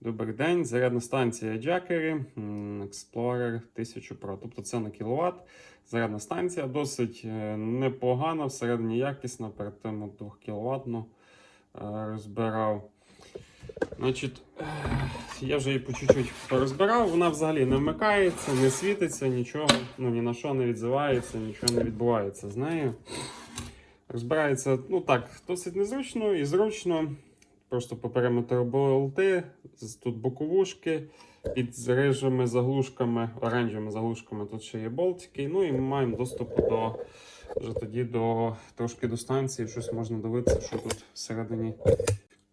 Добрий день. Зарядна станція Jackery Explorer 1000 Pro. Тобто це на кіловат. Зарядна станція досить е, непогана, всередині якісна, перед тим 2 кВт розбирав. Значить, е, я вже її по чуть-чуть порозбирав. Вона взагалі не вмикається, не світиться, нічого, ну ні на що не відзивається, нічого не відбувається з нею. Розбирається, ну так, досить незручно і зручно. Просто по периметру болти, тут боковушки, під рижими заглушками, оранжевими заглушками тут ще є болтики. Ну і ми маємо доступ до вже тоді до трошки до станції, щось можна дивитися, що тут всередині.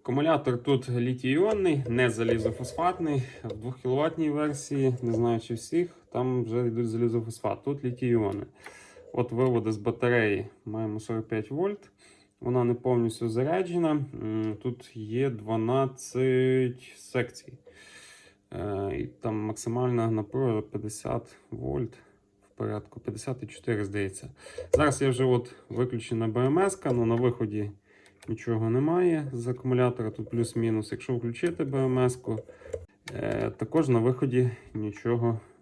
Акумулятор тут літій-іонний, не залізофосфатний. В 2 кВт версії, не знаю чи всіх, там вже йдуть залізофосфат. Тут літій-іони. От виводи з батареї маємо 45 вольт. Вона не повністю заряджена. Тут є 12 секцій. Е, І там максимальна напруга 50 вольт в порядку 54, здається. Зараз я вже от виключена БМС, але на виході нічого немає з акумулятора. Тут плюс-мінус. Якщо включити БМС, також на виході нічого немає.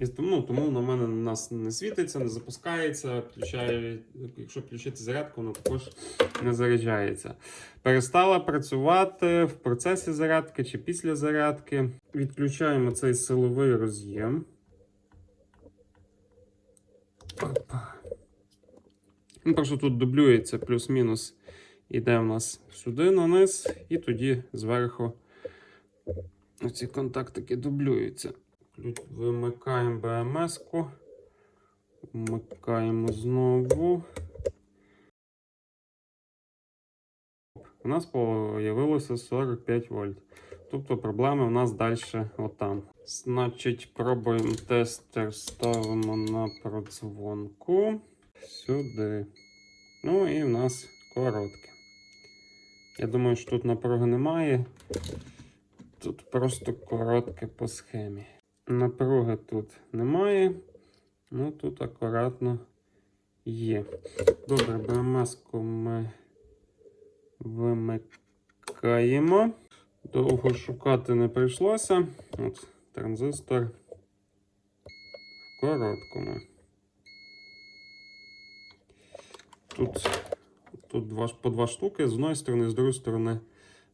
І тому, ну, тому на мене у нас не світиться, не запускається. Включає, якщо включити зарядку, воно також не заряджається. Перестала працювати в процесі зарядки чи після зарядки. Відключаємо цей силовий роз'єм. Ну, просто тут дублюється плюс-мінус. Іде в нас сюди на низ, і тоді зверху ці контактики дублюються. Вимикаємо БМС-ку. Вмикаємо знову. У нас появилося 45 вольт. Тобто проблеми у нас далі отам. Значить, пробуємо тестер, ставимо на продзвонку. Сюди. Ну і в нас коротке. Я думаю, що тут напруги немає. Тут просто коротке по схемі. Напруги тут немає. Ну тут акуратно є. Добре, БМС-ку ми вимикаємо. Довго шукати не прийшлося. От транзистор в короткому. Тут, тут два, по два штуки. З одної сторони, з другої сторони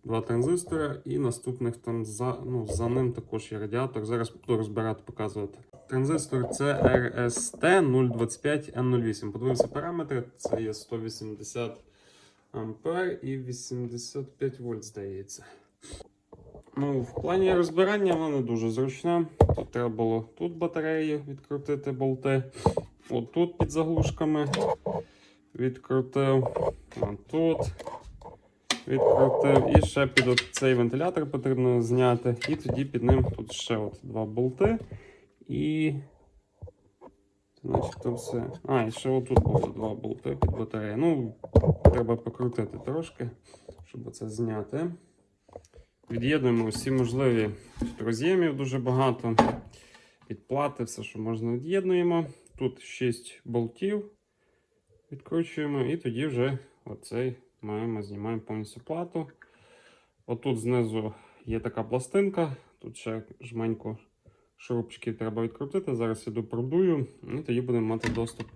два транзистори, і наступних там за, ну, за ним також є радіатор. Зараз буду розбирати, показувати. Транзистор це RST 025N08. Подивився параметри, це є 180 ампер і 85 вольт, здається. Ну, в плані розбирання вона не дуже зручна. Тут треба було тут батареї відкрутити болти. От тут під заглушками відкрутив. А тут відкрутив. І ще під цей вентилятор потрібно зняти. І тоді під ним тут ще от два болти. І. Значить, то все. А, і ще отут було два болти під батарею. Ну, треба покрутити трошки, щоб це зняти. Від'єднуємо усі можливі роз'ємів дуже багато. Підплати, все, що можна, від'єднуємо. Тут 6 болтів відкручуємо, і тоді вже оцей маємо, знімаємо повністю плату. Отут знизу є така пластинка, тут ще жменько шурупчики треба відкрутити. Зараз іду продую, і тоді будемо мати доступ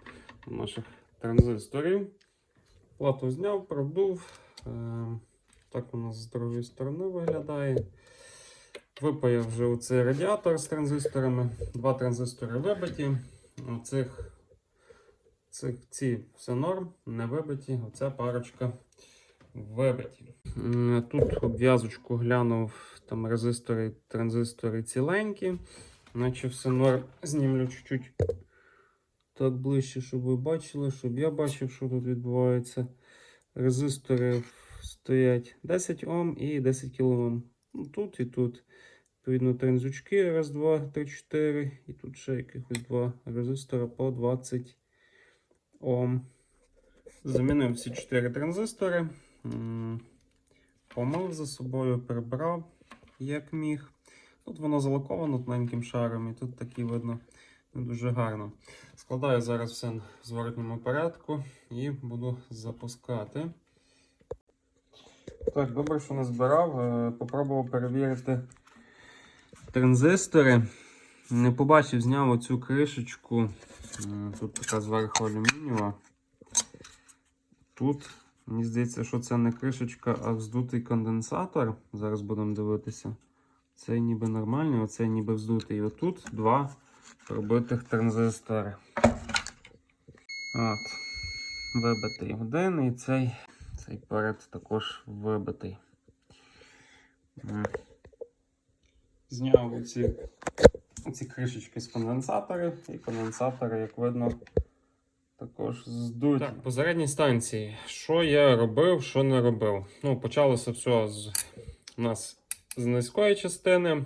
до наших транзисторів. Плату зняв, продув. Е, Так у нас з другої сторони виглядає. Випаяв вже оцей радіатор з транзисторами. Два транзистори вибиті. Оцих, цих, ці все норм, не вибиті. Оця парочка вибиті. Тут обв'язочку глянув, там резистори, транзистори ціленькі. Наче все норм. Знімлю чуть-чуть так ближче, щоб ви бачили, щоб я бачив, що тут відбувається. Резистори стоять 10 Ом і 10 кОм. Ну, тут і тут. Відповідно, трензучки. Раз, два, три, чотири. І тут ще якихось два резистора по 20 Ом. Замінив всі 4 транзистори. Помив за собою, прибрав, як міг. Тут воно залаковано тоненьким шаром, і тут такі видно не дуже гарно. Складаю зараз все в зворотньому порядку і буду запускати. Так, добре, що не збирав. Е, Попробував перевірити транзистори. Не побачив, зняв оцю кришечку. Е, Тут така зверху алюмінієва. Тут, мені здається, що це не кришечка, а вздутий конденсатор. Зараз будемо дивитися. Цей ніби нормальний, оцей ніби вздутий. І отут два пробитих транзистори. От. Вибитий один і цей, цей перед також вибитий. Зняв оці, оці кришечки з конденсатори, і конденсатори, як видно, також здуті. Так, по зарядній станції. Що я робив, що не робив. Ну, почалося все з нас з низької частини.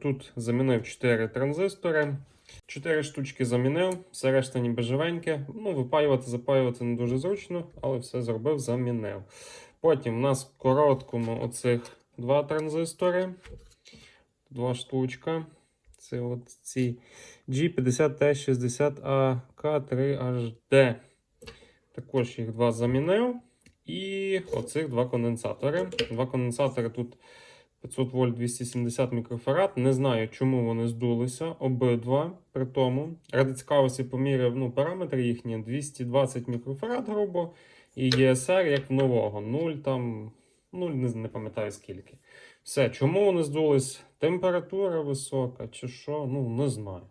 Тут замінив 4 транзистори. 4 штучки замінив, все решта ніби живеньке. Ну, випаювати, запаювати не дуже зручно, але все зробив, замінив. Потім у нас в короткому оцих два транзистори. Два штучка. Це от ці G50T60AK3HD. Також їх два замінив. І оцих два конденсатори. Два конденсатори тут 500 вольт 270 мікрофарад. Не знаю, чому вони здулися. Обидва. При тому. Ради цікавості поміряв ну, параметри їхні 220 мікрофарад, грубо. І ESR як в нового. 0 там. 0, не, не пам'ятаю скільки. Все, чому вони здулись? Температура висока чи що? Ну, не знаю.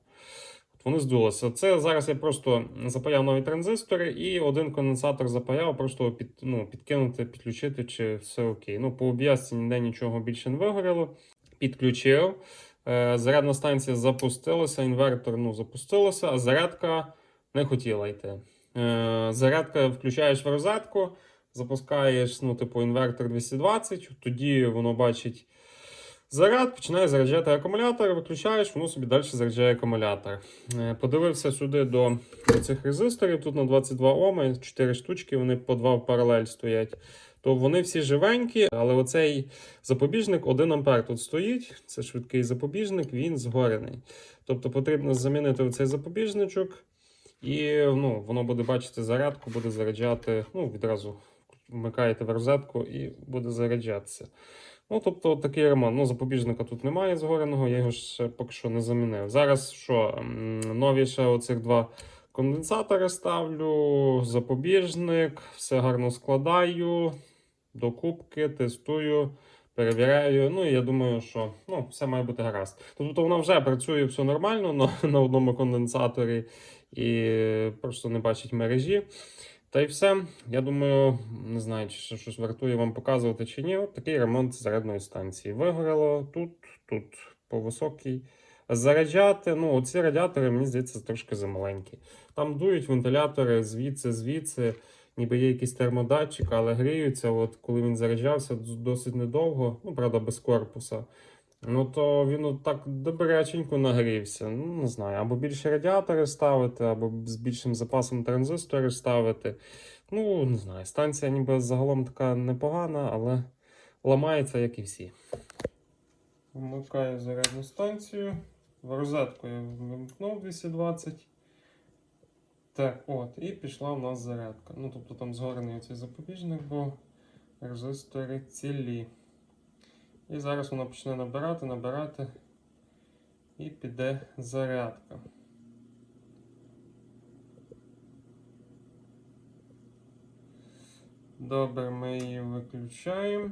От вони здулися. Це зараз я просто запаяв нові транзистори і один конденсатор запаяв, просто під, ну, підкинути, підключити, чи все окей. Ну, по обв'язці ніде нічого більше не вигоріло. Підключив. Е, зарядна станція запустилася, інвертор ну, запустилося, а зарядка не хотіла йти. Е, зарядка включаєш в розетку, запускаєш, ну, типу, інвертор 220, тоді воно бачить заряд, починає заряджати акумулятор, виключаєш, воно собі далі заряджає акумулятор. Е, Подивився сюди до, цих резисторів. Тут на 22 Ом, 4 штучки, вони по 2 в паралель стоять. То вони всі живенькі, але оцей запобіжник 1 ампер тут стоїть. Це швидкий запобіжник, він згорений. Тобто потрібно замінити оцей запобіжничок, і ну, воно буде бачити зарядку, буде заряджати. Ну, відразу вмикаєте в розетку і буде заряджатися. Ну, тобто, такий ремонт. Ну, запобіжника тут немає згореного, я його ще поки що не замінив. Зараз що? Нові ще оцих два конденсатори ставлю, запобіжник, все гарно складаю, до кубки, тестую, перевіряю. Ну, і я думаю, що ну, все має бути гаразд. Тобто воно вже працює все нормально на, на одному конденсаторі і просто не бачить мережі. Та й все. Я думаю, не знаю, чи щось вартує вам показувати чи ні. От такий ремонт зарядної станції. Вигоріло тут, тут по високій. Заряджати, ну, оці радіатори, мені здається, трошки замаленькі. Там дують вентилятори звідси, звідси, ніби є якийсь термодатчик, але гріються. От коли він заряджався досить недовго, ну, правда, без корпуса. Ну, то він так добряченько нагрівся. Ну, не знаю, або більше радіатори ставити, або з більшим запасом транзистори ставити. Ну, не знаю, станція ніби загалом така непогана, але ламається, як і всі. Вмикаю зарядну станцію. В розетку я вимкнув 220. Так, от, і пішла в нас зарядка. Ну, тобто там згорений цей запобіжник, бо резистори цілі. І зараз воно почне набирати, набирати і піде зарядка. Добре, ми її виключаємо.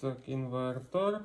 Так, інвертор.